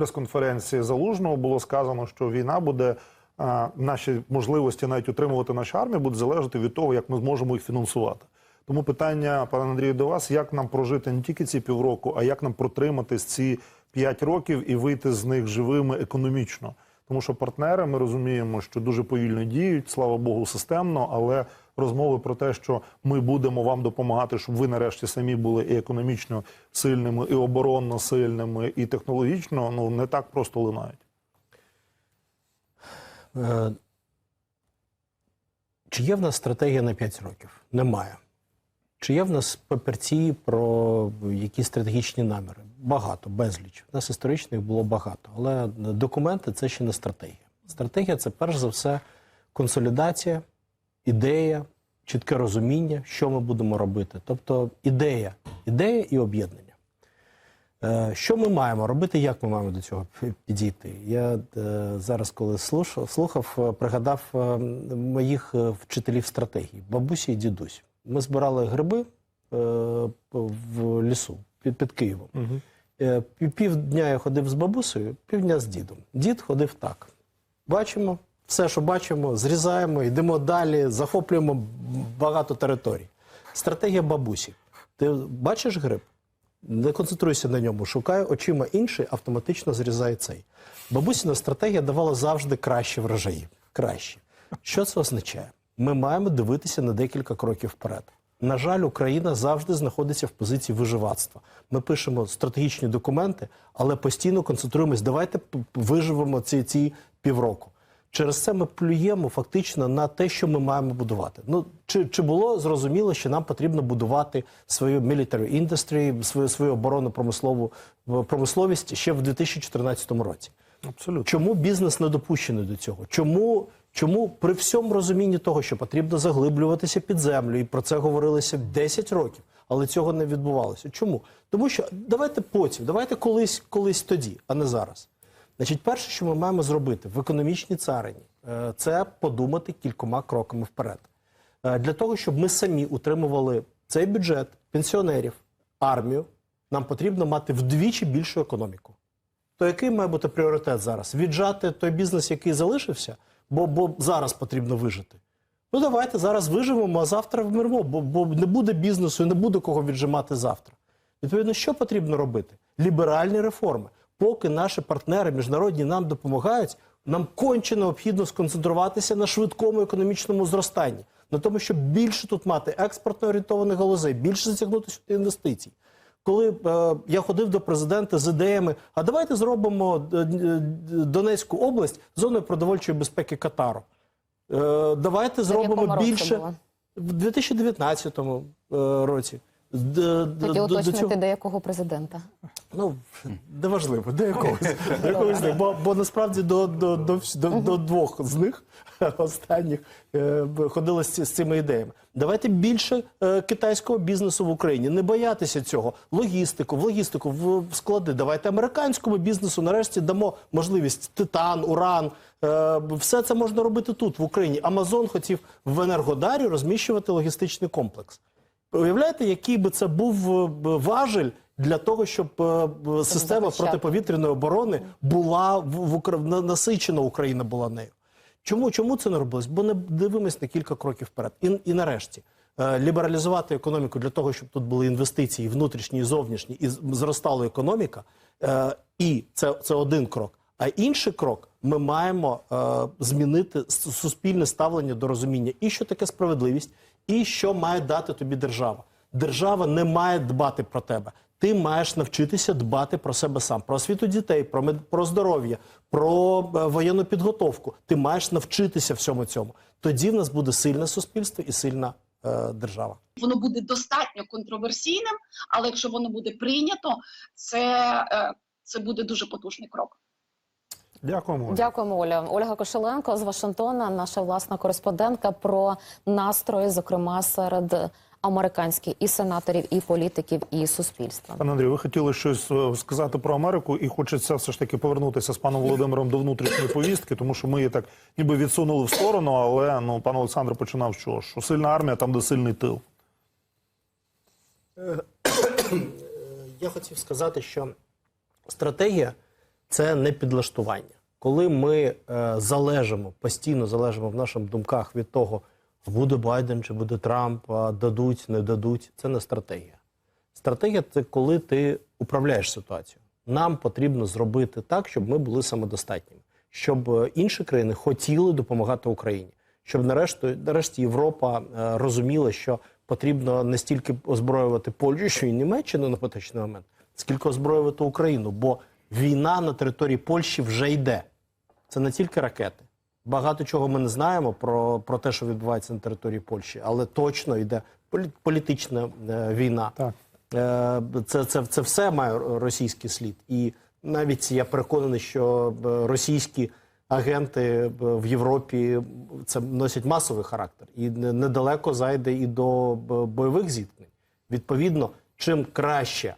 прес-конференції залужного було сказано, що війна буде. Наші можливості навіть утримувати нашу армію будуть залежати від того, як ми зможемо їх фінансувати. Тому питання, пане Андрію, до вас: як нам прожити не тільки ці півроку, а як нам протриматись ці п'ять років і вийти з них живими економічно? Тому що партнери ми розуміємо, що дуже повільно діють, слава Богу, системно, але розмови про те, що ми будемо вам допомагати, щоб ви нарешті самі були і економічно сильними, і оборонно сильними, і технологічно, ну не так просто лунають. Е, Чи є в нас стратегія на 5 років? Немає. Чи є в нас папірці про якісь стратегічні наміри? Багато, безліч. У нас історичних було багато. Але документи це ще не стратегія. Стратегія це перш за все консолідація, ідея, чітке розуміння, що ми будемо робити. Тобто ідея, ідея і об'єднання. Е, Що ми маємо робити, як ми маємо до цього підійти? Я е, зараз, коли слухав, е, пригадав моїх вчителів стратегії, бабусі і дідусь. Ми збирали гриби в лісу під, під Києвом. Пів- Півдня я ходив з бабусею, півдня з дідом. Дід ходив так. Бачимо, все, що бачимо, зрізаємо, йдемо далі, захоплюємо багато територій. Стратегія бабусі. Ти бачиш гриб? Не концентруйся на ньому, шукай очима інший, автоматично зрізай цей. Бабусіна стратегія давала завжди кращі врожаї. Краще. Що це означає? Ми маємо дивитися на декілька кроків вперед. На жаль, Україна завжди знаходиться в позиції виживацтва. Ми пишемо стратегічні документи, але постійно концентруємось. Давайте виживемо ці, ці півроку. Через це ми плюємо фактично на те, що ми маємо будувати. Ну чи, чи було зрозуміло, що нам потрібно будувати свою military industry, свою свою оборонну промислову промисловість ще в 2014 році? Абсолютно. Чому бізнес не допущений до цього? Чому, чому при всьому розумінні того, що потрібно заглиблюватися під землю, і про це говорилося 10 років, але цього не відбувалося? Чому? Тому що давайте потім, давайте колись, колись тоді, а не зараз. Значить, перше, що ми маємо зробити в економічній царині, е, це подумати кількома кроками вперед. Е, Для того, щоб ми самі утримували цей бюджет, пенсіонерів, армію, нам потрібно мати вдвічі більшу економіку. То який має бути пріоритет зараз? Віджати той бізнес, який залишився, бо, бо зараз потрібно вижити. Ну давайте зараз виживемо, а завтра вмремо, бо, бо не буде бізнесу і не буде кого віджимати завтра. Відповідно, що потрібно робити? Ліберальні реформи. Поки наші партнери міжнародні нам допомагають, нам конче необхідно сконцентруватися на швидкому економічному зростанні, на тому, щоб більше тут мати експортно орієнтованих галузей, більше затягнути сюди інвестицій. Коли е, я ходив до президента з ідеями, а давайте зробимо е, Донецьку область зоною продовольчої безпеки Катару. Е, давайте зробимо більше було? в 2019 е, році. Тоді до- до уточнити, до якого президента. Ну, не важливо, до якогось. До якогось з них. бо, бо насправді до, до, до, до, до двох з них останніх е, ходили з, з цими ідеями. Давайте більше е, китайського бізнесу в Україні. Не боятися цього. Логістику, в логістику, в, склади. Давайте американському бізнесу нарешті дамо можливість титан, уран. Е, все це можна робити тут, в Україні. Амазон хотів в Енергодарі розміщувати логістичний комплекс. Уявляєте, який би це був е, важель для того, щоб е, система протиповітряної оборони була в, в насичена Україна була нею. Чому, чому це не робилось? Бо не дивимось на кілька кроків вперед. І, і нарешті е, лібералізувати економіку для того, щоб тут були інвестиції внутрішні і зовнішні, і зростала економіка. І це, це один крок. А інший крок ми маємо е, змінити суспільне ставлення до розуміння, і що таке справедливість, і що має дати тобі держава. Держава не має дбати про тебе. Ти маєш навчитися дбати про себе сам, про освіту дітей, про мед... про здоров'я, про е, воєнну підготовку. Ти маєш навчитися всьому цьому. Тоді в нас буде сильне суспільство і сильна е, держава. воно буде достатньо контроверсійним, але якщо воно буде прийнято, це, е, це буде дуже потужний крок. Дякуємо. Дякуємо, Оля. Ольга Кошеленко з Вашингтона, наша власна кореспондентка про настрої, зокрема серед американських і сенаторів, і політиків, і суспільства. Пане Андрію, ви хотіли щось е, сказати про Америку, і хочеться все ж таки повернутися з паном Володимиром до внутрішньої повістки, тому що ми її так ніби відсунули в сторону, але ну пан Олександр починав що? Що сильна армія там, де сильний тил. Я хотів сказати, що стратегія це не підлаштування. Коли ми е, залежимо, постійно залежимо в наших думках від того, буде Байден чи буде Трамп, дадуть, не дадуть, це не стратегія. Стратегія це коли ти управляєш ситуацією. Нам потрібно зробити так, щоб ми були самодостатніми, щоб е, інші країни хотіли допомагати Україні, щоб нарешті, нарешті Європа е, розуміла, що потрібно не стільки озброювати Польщу і Німеччину на поточний момент, скільки озброювати Україну, бо війна на території Польщі вже йде. Це не тільки ракети. Багато чого ми не знаємо про, про те, що відбувається на території Польщі, але точно йде політична е, війна. Так. Е, Це, це, це все має російський слід. І навіть я переконаний, що е, російські агенти е, в Європі це носять масовий характер і недалеко зайде і до бойових зіткнень. Відповідно, чим краще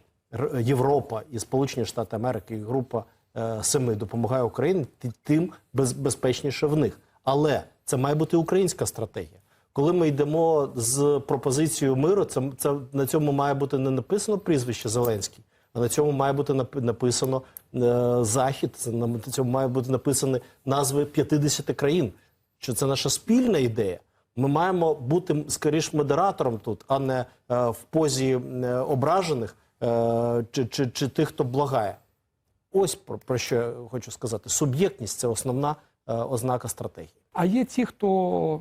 Європа і Сполучені Штати Америки, і група е, семи допомагає Україні, тим без, безпечніше в них. Але це має бути українська стратегія. Коли ми йдемо з пропозицією миру, це, це на цьому має бути не написано прізвище Зеленський, а на цьому має бути нап- написано е, Захід. На цьому має бути написані назви 50 країн. Що це наша спільна ідея. Ми маємо бути скоріш модератором тут, а не е, в позі е, ображених чи, чи, чи тих, хто благає. Ось про, про що я хочу сказати. Суб'єктність це основна е, ознака стратегії. А є ті, хто,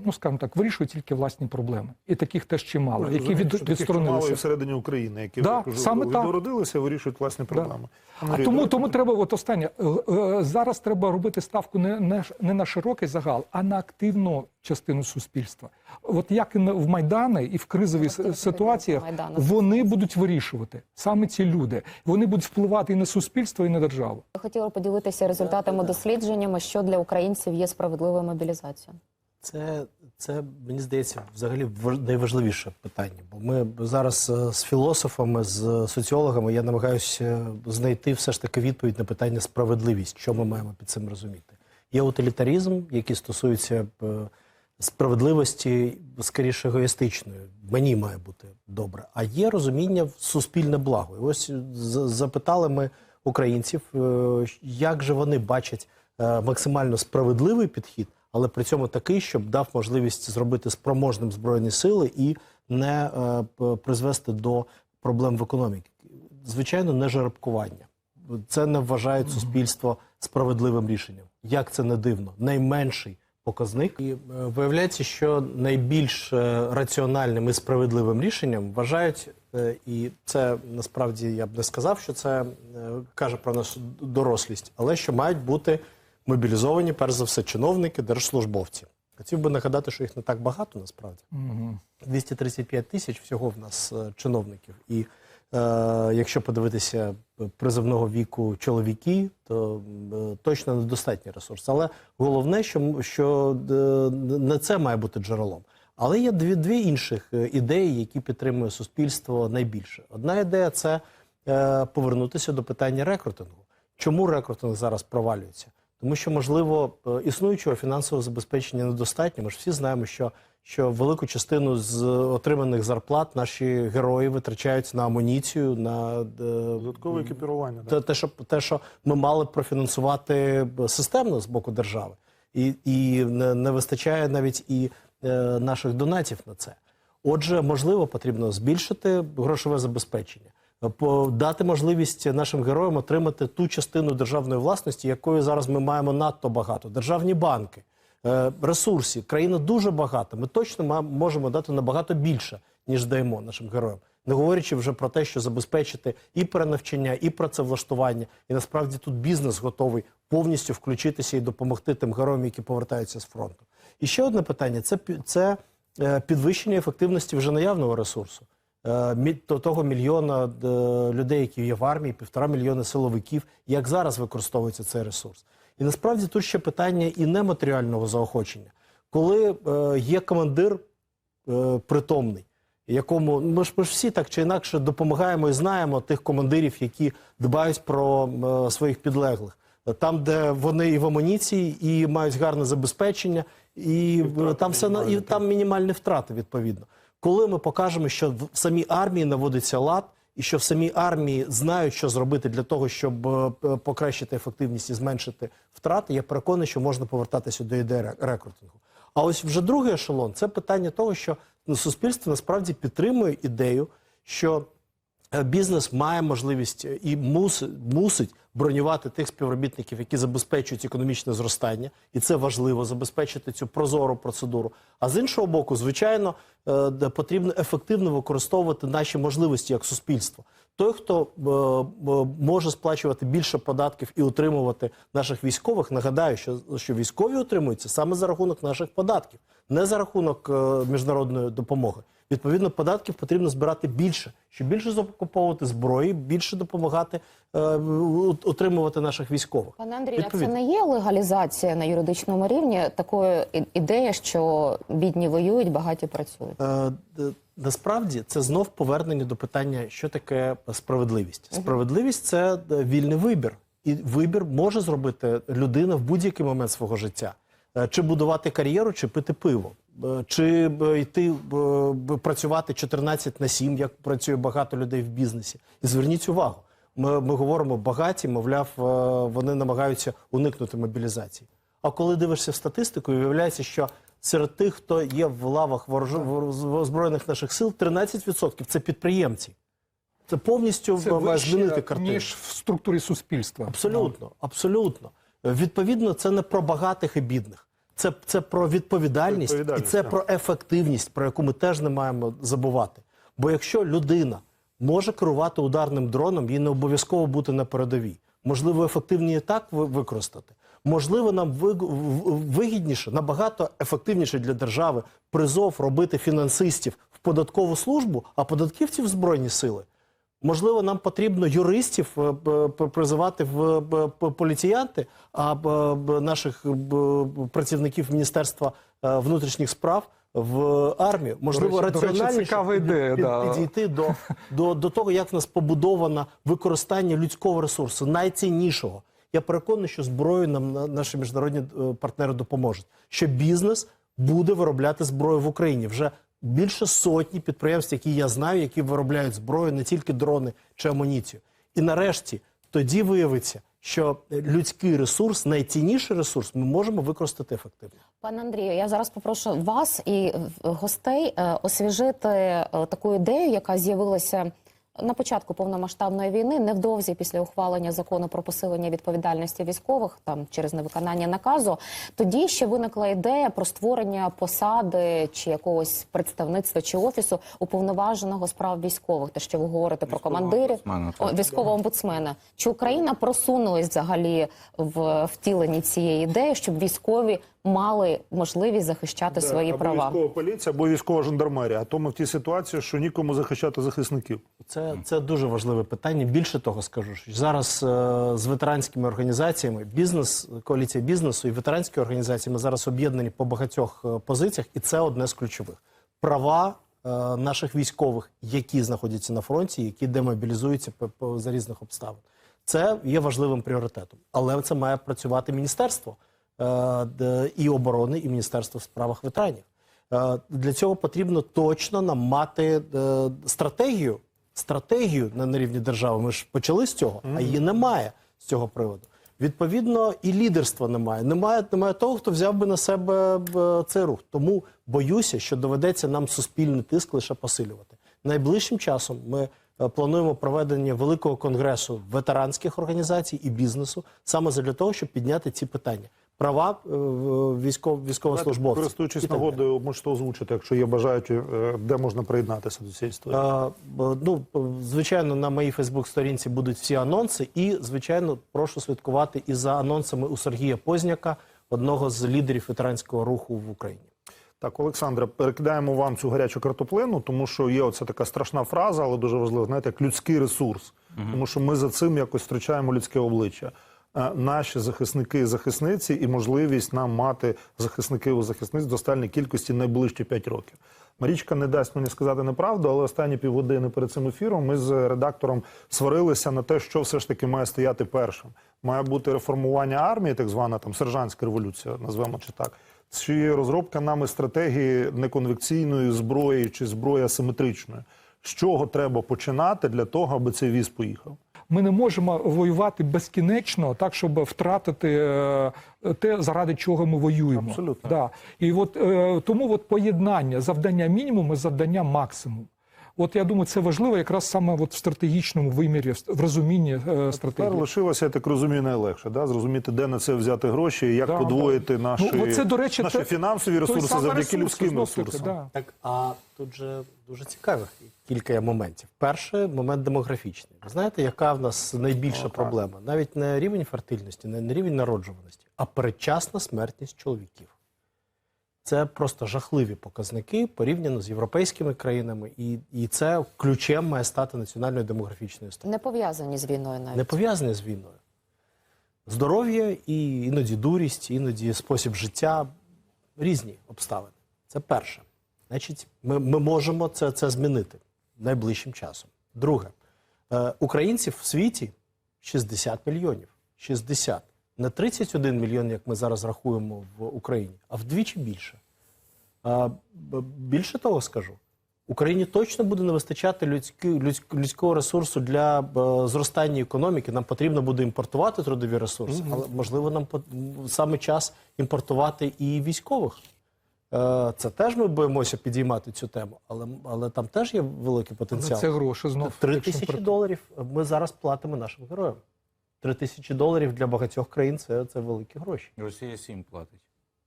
ну скажімо так, вирішують тільки власні проблеми. І таких теж чимало, Ви які від, таких чимало і всередині України, які Да, кажу, саме так. відродилися, вирішують власні проблеми. А Андрій, тому, тому треба, от останнє, е, е, зараз треба робити ставку не, не, не на широкий загал, а на активну частину суспільства. От як і в Майдани і в Активну ситуаціях, вони будуть вирішувати, саме ці люди. Вони будуть впливати і на суспільство, і на державу. Я хотіла поділитися результатами дослідженнями, що для українців є справедливою мобілізацією. Це, це мені здається, взагалі важ- найважливіше питання. Бо ми зараз е, з філософами, з соціологами я намагаюся знайти все ж таки відповідь на питання справедливість, що ми маємо під цим розуміти. Є утилітарізм, який стосується е, справедливості, скоріше егоїстичної. Мені має бути добре. А є розуміння в суспільне благо. І ось запитали ми українців, е, як же вони бачать е, максимально справедливий підхід, але при цьому такий, щоб дав можливість зробити спроможним збройні сили і не е, призвести до проблем в економіці. Звичайно, не жеребкування. Це не вважає суспільство справедливим рішенням. Як це не дивно, найменший показник. І е, виявляється, що найбільш е, раціональним і справедливим рішенням вважають, е, і це насправді я б не сказав, що це каже про нашу дорослість, але що мають бути мобілізовані, перш за все, чиновники, держслужбовці. Хотів би нагадати, що їх не так багато насправді. 235 тисяч всього в нас чиновників. І якщо подивитися призовного віку чоловіки, то е, точно недостатній ресурс. Але головне, що, що е, не це має бути джерелом. Але є дві, дві інших е, ідеї, які підтримує суспільство найбільше. Одна ідея це е, повернутися до питання рекрутингу. Чому рекрутинг зараз провалюється? Тому що, можливо, е, існуючого фінансового забезпечення недостатньо. Ми ж всі знаємо, що, що велику частину з отриманих зарплат наші герої витрачають на амуніцію, на е, Додаткове екіпірування. те, те, що, те, що ми мали б профінансувати системно з боку держави, і, і не, не вистачає навіть і е, наших донатів на це. Отже, можливо, потрібно збільшити грошове забезпечення, е, дати можливість нашим героям отримати ту частину державної власності, якої зараз ми маємо надто багато. Державні банки, ресурсів. Країна дуже багата. Ми точно можемо дати набагато більше, ніж даємо нашим героям. Не говорячи вже про те, що забезпечити і перенавчання, і працевлаштування. І насправді тут бізнес готовий повністю включитися і допомогти тим героям, які повертаються з фронту. І ще одне питання: це, це е, підвищення ефективності вже наявного ресурсу. Е, до того мільйона е, людей, які є в армії, півтора мільйона силовиків, як зараз використовується цей ресурс. І насправді тут ще питання і нематеріального заохочення. Коли е, є командир е, притомний, якому ну, ми ж, ми ж всі так чи інакше допомагаємо і знаємо тих командирів, які дбають про е, своїх підлеглих. Там, де вони і в амуніції, і мають гарне забезпечення, і е, там все і там мінімальні втрати відповідно. Коли ми покажемо, що в самій армії наводиться лад, і що в самій армії знають, що зробити для того, щоб е, покращити ефективність і зменшити втрати, я переконаний, що можна повертатися до ідеї ре- рекрутингу. А ось вже другий ешелон це питання того, що ну, суспільство насправді підтримує ідею, що бізнес має можливість е, і мусить, мусить бронювати тих співробітників, які забезпечують економічне зростання, і це важливо забезпечити цю прозору процедуру. А з іншого боку, звичайно, е, потрібно ефективно використовувати наші можливості як суспільство. Той, хто е, е, може сплачувати більше податків і утримувати наших військових, нагадаю, що, що військові утримуються саме за рахунок наших податків, не за рахунок е, міжнародної допомоги. Відповідно, податків потрібно збирати більше, щоб більше закуповувати зброї, більше допомагати е, утримувати наших військових. Пане Андрію, а це не є легалізація на юридичному рівні такої ідеї, що бідні воюють, багаті працюють? Е, Насправді це знов повернення до питання, що таке справедливість. Справедливість це е, вільний вибір, і вибір може зробити людина в будь-який момент свого життя. Е, Чи будувати кар'єру, чи пити пиво, чи йти е, працювати 14 на 7, як працює багато людей в бізнесі. І зверніть увагу, ми, ми говоримо багаті, мовляв, е, вони намагаються уникнути мобілізації. А коли дивишся в статистику, виявляється, що серед тих, хто є в лавах вор- збройних наших сил, 13% це підприємці. Це повністю Це має змінити картину. ніж в структурі суспільства. Абсолютно, абсолютно. Відповідно, це не про багатих і бідних. Це, це про відповідальність, Відповідальність, і це так. про ефективність, про яку ми теж не маємо забувати. Бо якщо людина може керувати ударним дроном, їй не обов'язково бути на передовій. Можливо, ефективніше так ви- використати. Можливо, нам вигідніше, набагато ефективніше для держави призов робити фінансистів в податкову службу, а податківців в збройні сили. Можливо, нам потрібно юристів е, п- призивати в поліціянти, а наших працівників Міністерства е, внутрішніх справ в армію. Можливо, До речі- до речі, раціональніше ідея, під- да. підійти до, до, до того, як в нас побудовано використання людського ресурсу, найціннішого. Я переконаний, що зброю нам на- наші міжнародні е, партнери допоможуть. Що бізнес буде виробляти зброю в Україні. Вже більше сотні підприємств, які я знаю, які виробляють зброю, не тільки дрони чи амуніцію. І нарешті тоді виявиться, що людський ресурс, найцінніший ресурс, ми можемо використати ефективно. Пане Андрію, я зараз попрошу вас і гостей е, освіжити е, таку ідею, яка з'явилася на початку повномасштабної війни, невдовзі після ухвалення закону про посилення відповідальності військових, там через невиконання наказу. Тоді ще виникла ідея про створення посади чи якогось представництва чи офісу уповноваженого з прав військових. Те, що ви говорите про командирів військового омбудсмена. Чи Україна просунулась взагалі в втіленні цієї ідеї, щоб військові мали можливість захищати свої або права? військова поліція, або військова жандармерія. А то ми в тій ситуації, що нікому захищати захисників. Це, це дуже важливе питання. Більше того, скажу, що зараз е, з ветеранськими організаціями, бізнес, коаліція бізнесу і ветеранські організації ми зараз об'єднані по багатьох е, позиціях, і це одне з ключових права е, наших військових, які знаходяться на фронті, які демобілізуються по, по за різних обставин. Це є важливим пріоритетом, але це має працювати міністерство і оборони, і міністерство в справах ветеранів. Е, Для цього потрібно точно нам мати е, стратегію, стратегію на, рівні держави. Ми ж почали з цього, а її немає з цього приводу. Відповідно, і лідерства немає. Немає, немає того, хто взяв би на себе е, цей рух. Тому боюся, що доведеться нам суспільний тиск лише посилювати. Найближчим часом ми е, плануємо проведення великого конгресу ветеранських організацій і бізнесу саме для того, щоб підняти ці питання. Права е, військов, військовослужбовців. Користуючись нагодою, можете озвучити, якщо є бажаючі, е, де можна приєднатися до цієї історії. Ну, звичайно, на моїй Фейсбук-сторінці будуть всі анонси, і звичайно, прошу слідкувати і за анонсами у Сергія Позняка, одного з лідерів ветеранського руху в Україні. Так, Олександре, перекидаємо вам цю гарячу картоплину, тому що є оця така страшна фраза, але дуже важлива, знаєте, як людський ресурс. Тому що ми за цим якось втрачаємо людське обличчя. Е, Наші захисники і захисниці і можливість нам мати захисників і захисниць в кількості найближчі 5 років. Марічка не дасть мені сказати неправду, але останні півгодини перед цим ефіром ми з редактором сварилися на те, що все ж таки має стояти першим. Має бути реформування армії, так звана там сержантська революція, назвемо чи так. Чи розробка нами стратегії неконвекційної зброї чи зброї асиметричної, З чого треба починати для того, аби цей віз поїхав? Ми не можемо воювати безкінечно, так щоб втратити е, те, заради чого ми воюємо. Абсолютно. Да. І от е, тому от поєднання завдання мінімум і завдання максимум. От я думаю, це важливо якраз саме от в стратегічному вимірі, в розумінні е, Тепер лишилося, я так розумію, найлегше, да? зрозуміти, де на це взяти гроші і як Да, подвоїти наші, Ну, от це, до речі, наші те- фінансові ресурси завдяки ресурс, людським ресурсам. да. Так, а тут же дуже цікавих кілька моментів. Перший момент демографічний. Ви знаєте, яка в нас найбільша проблема? Навіть не рівень фертильності, не не рівень народжуваності, а передчасна смертність чоловіків. Це просто жахливі показники порівняно з європейськими країнами, і, і це ключем має стати національної демографічної стратегії. Не пов'язані з війною навіть. Не пов'язане з війною. Здоров'я і іноді дурість, іноді спосіб життя різні обставини. Це перше. Значить, ми, ми можемо це, це змінити найближчим часом. Друге, е, українців в світі 60 мільйонів. 60. Не 31 мільйон, як ми зараз рахуємо в Україні, а вдвічі більше. А, більше того скажу, Україні точно буде не вистачати людськ- людського ресурсу для е, зростання економіки. Нам потрібно буде імпортувати трудові ресурси, але можливо нам по- саме час імпортувати і військових. Е, Це теж ми боїмося підіймати цю тему, але, але там теж є великий потенціал. Це гроші знов. Три тисячі доларів ми зараз платимо нашим героям. Три тисячі доларів для багатьох країн це, це великі гроші. Росія 7 платить.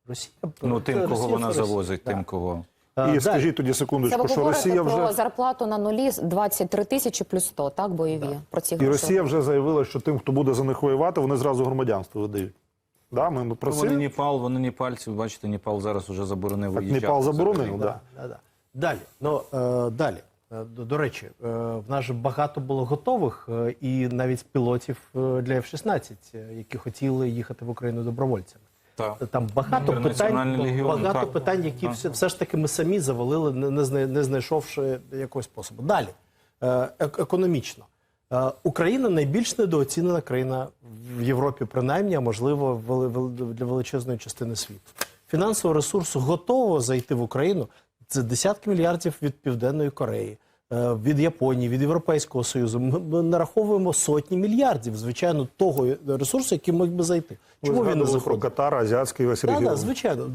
Росія Ну, тим, кого Росія, вона Росія. завозить, Да. тим, кого. І скажіть тоді секундочку, що говорите Росія про вже зарплату на нулі 23 тисячі плюс 100, так, бойові? Про ці і. Росія вже заявила, що тим, хто буде за них воювати, вони зразу громадянство видають. Да, ми Ну, Вони. Непал, вони непальці, бачите, Непал зараз уже заборонив Так виїжджати. Непал заборонив, да. Да, да. Далі. Ну, е, далі. Е, До, до речі, е, в нас же багато було готових е, і навіть пілотів для F-16, е, які хотіли їхати в Україну добровольцями. Так. Там багато Інтернаціональний питань, легіон, багато так. питань, які Так. все, все ж таки ми самі завалили, не, не, зна- не знайшовши якогось способу. Далі, економічно. Україна найбільш недооцінена країна в Європі, принаймні, а можливо, для величезної частини світу. Фінансового ресурсу готово зайти в Україну. Це десятки мільярдів від Південної Кореї, від Японії, від Європейського Союзу. Ми, ми нараховуємо сотні мільярдів, звичайно, того ресурсу, який міг би зайти. Ви Чому він не згадували про заходить? Катар, азіатський весь Так, регіон. да, звичайно.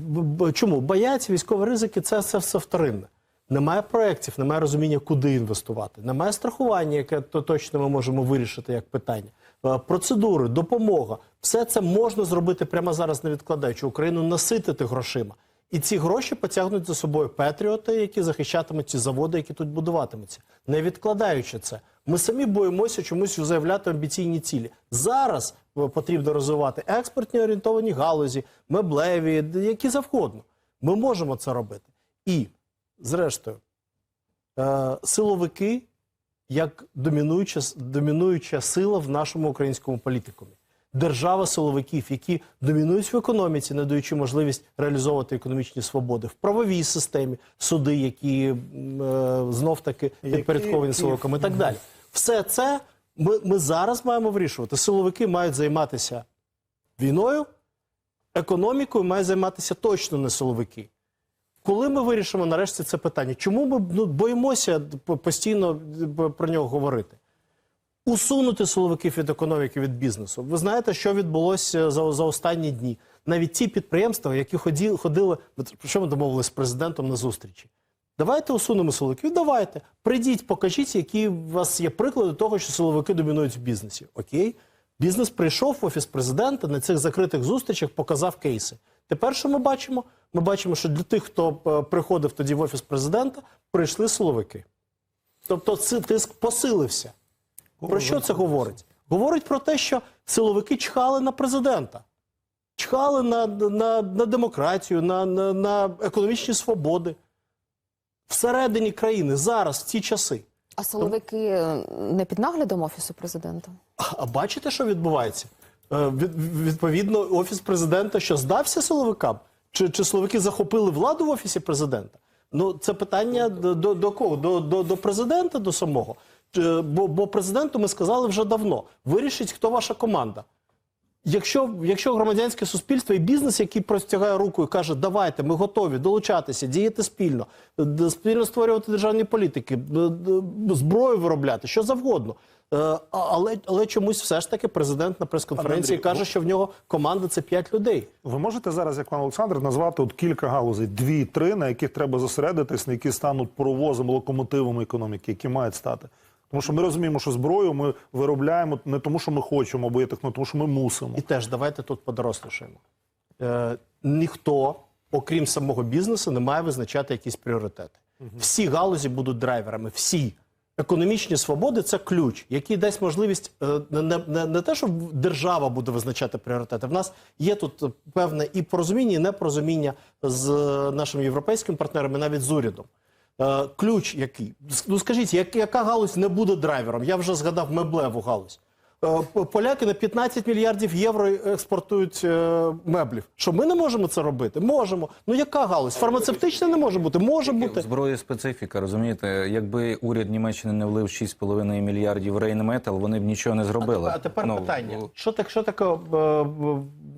Чому? Бояться військові ризики, це, це все вторинне. Немає проєктів, немає розуміння, куди інвестувати. Немає страхування, яке то точно ми можемо вирішити як питання. Е, Процедури, допомога. Все це можна зробити прямо зараз, не відкладаючи Україну наситити грошима. І ці гроші потягнуть за собою патріоти, які захищатимуть ці заводи, які тут будуватимуться, не відкладаючи це. Ми самі боїмося чомусь заявляти амбіційні цілі. Зараз е, потрібно розвивати експортні орієнтовані галузі, меблеві, які завгодно. Ми можемо це робити. І, зрештою, е, силовики як домінуюча, домінуюча сила в нашому українському політикумі. Держава силовиків, які домінують в економіці, не даючи можливість реалізовувати економічні свободи в правовій системі, суди, які е, знов таки підпорядковані які- силовикам і так далі. Все це ми, ми зараз маємо вирішувати. Силовики мають займатися війною, економікою мають займатися точно не силовики. Коли ми вирішимо нарешті це питання? Чому ми ну, боїмося постійно про нього говорити? Усунути силовиків від економіки, від бізнесу. Ви знаєте, що відбулося за, за останні дні? Навіть ті підприємства, які ході, ходили, про що ми домовилися з президентом на зустрічі? Давайте усунемо силовиків. Давайте. Прийдіть, покажіть, які у вас є приклади того, що силовики домінують в бізнесі. Окей. Бізнес прийшов в офіс президента на цих закритих зустрічах, показав кейси. Тепер що ми бачимо? Ми бачимо, що для тих, хто е, приходив тоді в офіс президента, прийшли силовики. Тобто цей тиск посилився. Про що це говорить? Говорить про те, що силовики чхали на президента, чхали на, на, на демократію, на, на, на економічні свободи всередині країни зараз, в ці часи. А силовики не під наглядом офісу президента? А бачите, що відбувається? Е, від- Відповідно, офіс президента що здався силовикам? Чи, чи силовики захопили владу в офісі президента? Ну, це питання до, до, до кого? До, до, до президента, до самого. Чи- Бо, бо президенту ми сказали вже давно: вирішіть, хто ваша команда. Якщо, якщо громадянське суспільство і бізнес, який простягає руку і каже, давайте, ми готові долучатися, діяти спільно, спільно створювати державні політики, д- зброю виробляти, що завгодно. Е, Але, але чомусь все ж таки президент на прес-конференції каже, що в нього команда це 5 людей. Ви можете зараз, як пан Олександр, назвати от кілька галузей, дві-три, на яких треба зосередитись, на які стануть паровозом, локомотивом економіки, які мають стати. Тому що ми розуміємо, що зброю ми виробляємо не тому, що ми хочемо, або є техно, тому що ми мусимо. І теж давайте тут подорослішаємо. Е, ніхто, окрім самого бізнесу, не має визначати якісь пріоритети. Всі галузі будуть драйверами. Всі. Економічні свободи це ключ, який дасть можливість е, не, не, не, не те, що держава буде визначати пріоритети. В нас є тут певне і порозуміння, і непорозуміння з е, нашими європейськими партнерами, навіть з урядом. Е, ключ який? Ну скажіть, як, яка галузь не буде драйвером? Я вже згадав меблеву галузь. Е, Поляки на 15 мільярдів євро експортують е, меблів. Що ми не можемо це робити? Можемо. Ну яка галузь? Фармацевтична не може бути. Може бути. Зброї специфіка, розумієте? Якби уряд Німеччини не влив 6,5 мільярдів Рейнметал, вони б нічого не зробили. А тепер Ну, питання: ну, що так, що таке е, е,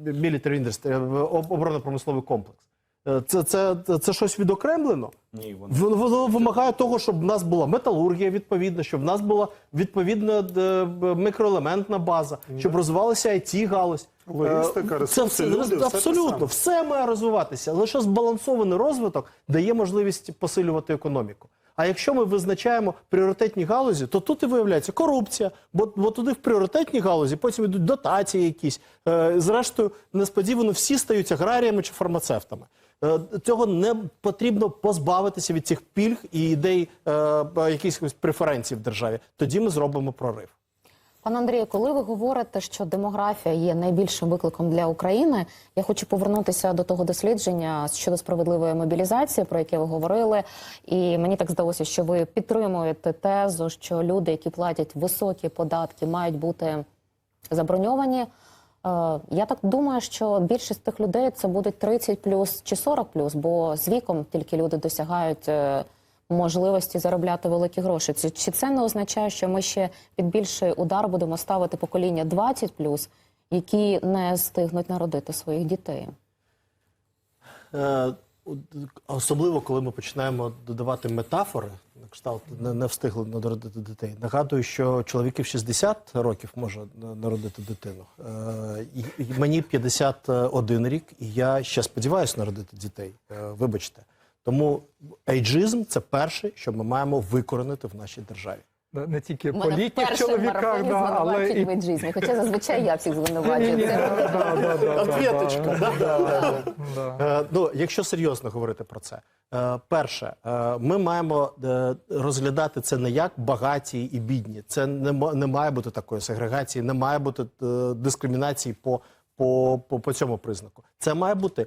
military е, об- оборонно-промисловий комплекс? Е, Це, це, це, це щось відокремлено? Ні, Воно, воно вимагає того, щоб в нас була металургія відповідна, щоб в нас була відповідна е, мікроелементна база, щоб розвивалася it галузь. Логістика, Е, ресурси, все, люди, все абсолютно саме. все має розвиватися. Лише збалансований розвиток дає можливість посилювати економіку. А якщо ми визначаємо пріоритетні галузі, то тут і виявляється корупція, бо, бо туди в пріоритетні галузі потім йдуть дотації якісь. Е, зрештою, несподівано всі стають аграріями чи фармацевтами. Е, Цього не потрібно позбавитися від цих пільг і ідей е, якихось преференцій в державі. Тоді ми зробимо прорив. Пане Андрію, коли ви говорите, що демографія є найбільшим викликом для України, я хочу повернутися до того дослідження щодо справедливої мобілізації, про яке ви говорили. І мені так здалося, що ви підтримуєте тезу, що люди, які платять високі податки, мають бути заброньовані. Е, Я так думаю, що більшість тих людей це будуть 30 плюс чи 40 плюс, бо з віком тільки люди досягають е, можливості заробляти великі гроші. Чи, це не означає, що ми ще під більший удар будемо ставити покоління 20 плюс, які не встигнуть народити своїх дітей? Е, Особливо, коли ми починаємо додавати метафори, кшталт не, встигли народити дітей. Нагадую, що чоловіків 60 років може народити дитину. Е, і мені 51 рік, і я ще сподіваюся народити дітей. Е, вибачте. Тому ейджизм це перше, що ми маємо викоренити в нашій державі. Не тільки по літніх чоловіках, да, але і в ейджизмі, хоча зазвичай я всіх звинувачую. Ні-ні, Це да, да, да, да, Ответочка, да, да. Ну, якщо серйозно говорити про це, е, перше, е, ми маємо е, розглядати це не як багаті і бідні. Це не, мо- не має бути такої сегрегації, не має бути дискримінації по, по, по, по цьому признаку. Це має бути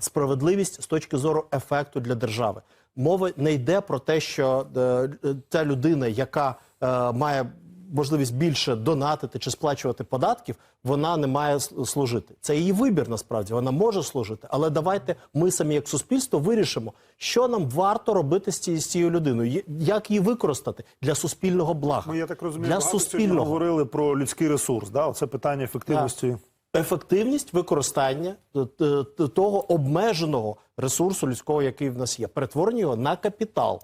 справедливість з точки зору ефекту для держави. Мова не йде про те, що е, е, ця людина, яка е, має можливість більше донатити чи сплачувати податків, вона не має служити. Це її вибір насправді. Вона може служити. Але давайте ми самі, як суспільство, вирішимо, що нам варто робити з цією, з цією людиною, як її використати для суспільного блага. Ми, я так розумію, для суспільного. говорили про людський ресурс. Да? Це питання ефективності. Ефективність використання е, е, того обмеженого ресурсу людського, який в нас є, перетворення його на капітал.